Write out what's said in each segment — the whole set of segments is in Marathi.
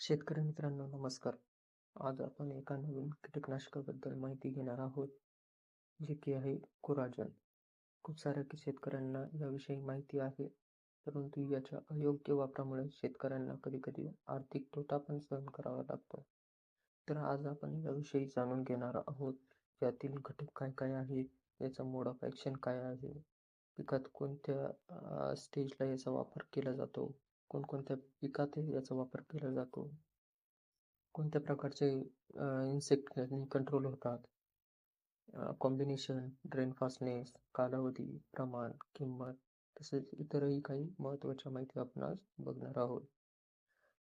शेतकरी मित्रांनो नमस्कार. आज आपण एका नवीन कीटकनाशकाबद्दल माहिती घेणार आहोत जे की आहे कोराजन. खूप साऱ्या की शेतकऱ्यांना याविषयी माहिती आहे परंतु याच्या अयोग्य वापरामुळे शेतकऱ्यांना कधी कधी आर्थिक तोटा पण सहन करावा लागतो. तर आज आपण याविषयी जाणून घेणार आहोत यातील घटक काय काय आहे याचा मोड ऑफ ॲक्शन काय आहे पिकात कोणत्या स्टेजला याचा वापर केला जातो कोणकोणत्या पिकात याचा वापर केला जातो? कोणत्या प्रकारचे इन्सेक्ट कंट्रोल होतात? कॉम्बिनेशन ड्रेन फास्टनेस कालावधी प्रमाण किंमत तसेच इतरही काही महत्त्वाच्या माहिती आपण आज बघणार आहोत.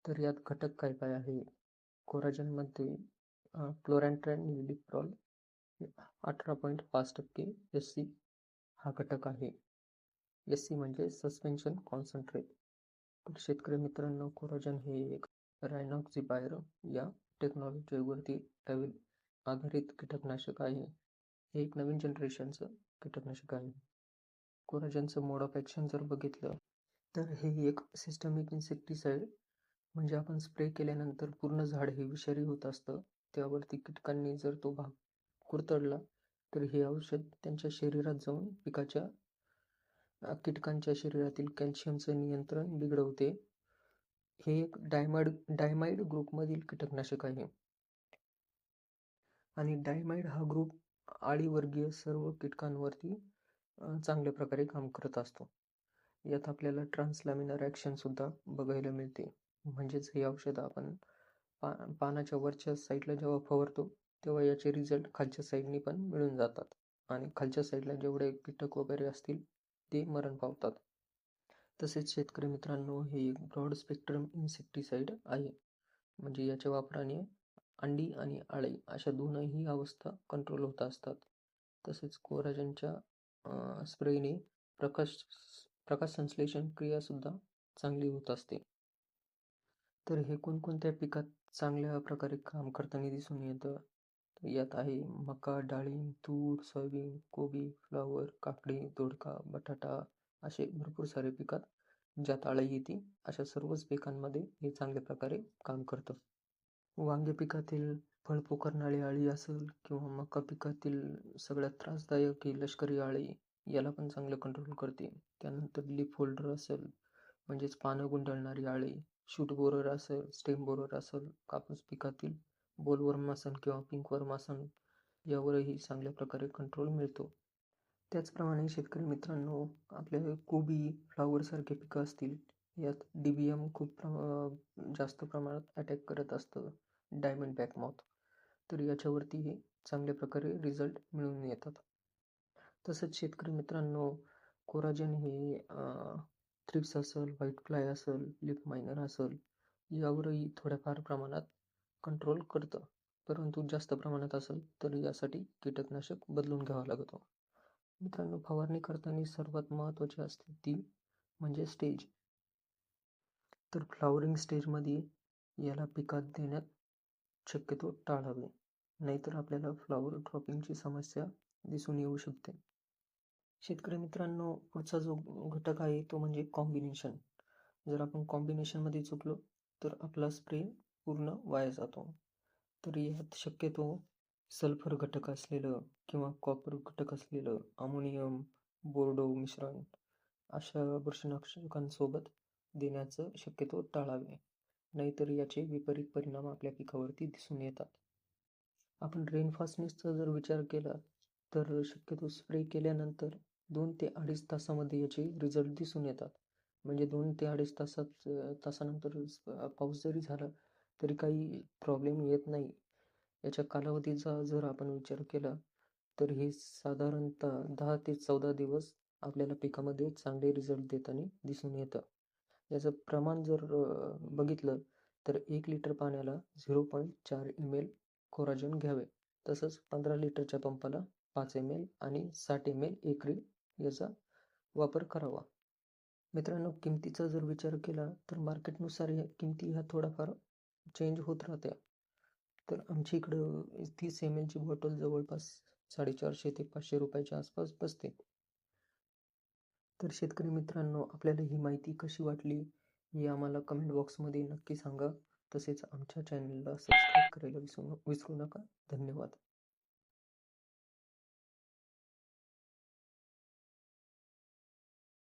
तर यात घटक काय काय आहे? कोराजनमध्ये क्लोरॅन्ट्रॅन निलिप्रॉल अठरा पॉईंट पाच टक्के एस सी हा घटक आहे. एस सी म्हणजे सस्पेन्शन कॉन्सन्ट्रेट तर शेतकरी मित्रांनो कोराजन हे एक रायनॉक्झिबायर या टेक्नॉलॉजीवरती आधारित कीटकनाशक आहे. हे एक नवीन जनरेशनचं कीटकनाशक आहे. कोराजनचं मोड ऑफ ॲक्शन जर बघितलं तर हे एक सिस्टमिक इन्सेक्टिसाइड म्हणजे आपण स्प्रे केल्यानंतर पूर्ण झाड हे विषारी होत असतं. त्यावरती कीटकांनी जर तो भाग कुरतडला तर हे औषध त्यांच्या शरीरात जाऊन पिकाच्या कीटकांच्या शरीरातील कॅल्शियमचं नियंत्रण बिघडवते. हे एक डायमाइड डायमाइड ग्रुपमधील कीटकनाशक आहे. आणि डायमाइड हा ग्रुप आळीवर्गीय सर्व कीटकांवरती चांगल्या प्रकारे काम करत असतो. यात आपल्याला ट्रान्सलॅमिनर ॲक्शनसुद्धा बघायला मिळते. म्हणजेच हे औषध आपण पा पानाच्या वरच्या साईडला जेव्हा फवारतो तेव्हा याचे रिझल्ट खालच्या साईडनी पण मिळून जातात. आणि खालच्या साईडला जेवढे कीटक वगैरे असतील ते मरण पावतात. तसेच शेतकरी मित्रांनो हे एक ब्रॉड स्पेक्ट्रम इन्सेक्टिसाइड आहे. म्हणजे याच्या वापराने अंडी आणि आळे अशा दोनही अवस्था कंट्रोल होत असतात. तसेच कोराजनच्या स्प्रेने प्रकाश प्रकाश संश्लेषण क्रियासुद्धा चांगली होत असते. तर हे कोणकोणत्या पिकात चांगल्या प्रकारे काम करताना दिसून येतं? यात आहे मका डाळिंब तूर सोयाबीन कोबी फ्लॉवर काकडी दोडका बटाटा असे भरपूर सारे पिकात ज्यात आळी येते. अशा सर्वच पिकांमध्ये हे चांगल्या प्रकारे काम करतं. वांगे पिकातील फळ पोखरणारी आळी असेल किंवा मका पिकातील सगळ्यात त्रासदायक ही लष्करी आळी याला पण चांगलं कंट्रोल करते. त्यानंतर लीफ होल्डर असेल म्हणजेच पानं गुंडाळणारी आळी शूट बोरर असेल स्टेम बोरर असेल कापूस पिकातील बोलवर्म आसन किंवा पिंकवर्म आसन यावरही चांगल्या प्रकारे कंट्रोल मिळतो. त्याचप्रमाणे शेतकरी मित्रांनो आपल्या कोबी फ्लावरसारखे पिकं असतील यात डी बी एम खूप प्रमा जास्त प्रमाणात अटॅक करत असतं डायमंड बॅक मॉथ तर याच्यावरतीही चांगल्या प्रकारे रिझल्ट मिळून येतात. तसंच शेतकरी मित्रांनो कोराजन हे थ्रिप्स असेल व्हाईट फ्लाय असेल लिप मायनर असेल यावरही थोड्याफार प्रमाणात कंट्रोल करतं. परंतु जास्त प्रमाणात असेल तर यासाठी कीटकनाशक बदलून घ्यावा लागतो. मित्रांनो फवारणी करताना सर्वात महत्त्वाची असते ती म्हणजे स्टेज तर फ्लावरिंग स्टेजमध्ये याला पिकात देण्यात शक्यतो टाळावे. नाहीतर आपल्याला फ्लावर ड्रॉपिंगची समस्या दिसून येऊ शकते. शेतकरी मित्रांनो पुढचा जो घटक आहे तो म्हणजे कॉम्बिनेशन जर आपण कॉम्बिनेशनमध्ये चुकलो तर आपला स्प्रे पूर्ण वाया जातो. तर यात शक्यतो सल्फर घटक असलेलं किंवा कॉपर घटक असलेलं अमोनियम बोर्डो मिश्रण अशा बुरशीनाशकांसोबत देण्याचं शक्यतो टाळावे. नाहीतर याचे विपरीत परिणाम आपल्या पिकावरती दिसून येतात. आपण रेनफास्टनेसचा जर विचार केला तर शक्यतो स्प्रे केल्यानंतर दोन ते अडीच तासामध्ये याचे रिझल्ट दिसून येतात. म्हणजे दोन ते अडीच तासात तासानंतर पाऊस जरी झाला तरी काही प्रॉब्लेम येत नाही. याच्या कालावधीचा जर आपण विचार केला तर हे साधारणतः दहा ते चौदा दिवस आपल्याला पिकामध्ये चांगले रिझल्ट देताना दिसून येतं. याचं प्रमाण जर बघितलं तर एक लिटर पाण्याला झिरो पॉईंट चार एम एल कोराजन घ्यावे. तसंच पंधरा लिटरच्या पंपाला पाच एम एल आणि साठ एम एल एकरी याचा वापर करावा. मित्रांनो किमतीचा जर विचार केला तर मार्केटनुसार या किमती ह्या थोडाफार चेंज होत राहत्या तर आमच्या इकडं तीस एम एलची बॉटल जवळपास साडेचारशे ते पाचशे रुपयाच्या आसपास बसते. तर शेतकरी मित्रांनो आपल्याला ही माहिती कशी वाटली हे आम्हाला कमेंट बॉक्समध्ये नक्की सांगा. तसेच आमच्या चॅनलला सबस्क्राईब करायला विसरू विसरू नका. धन्यवाद.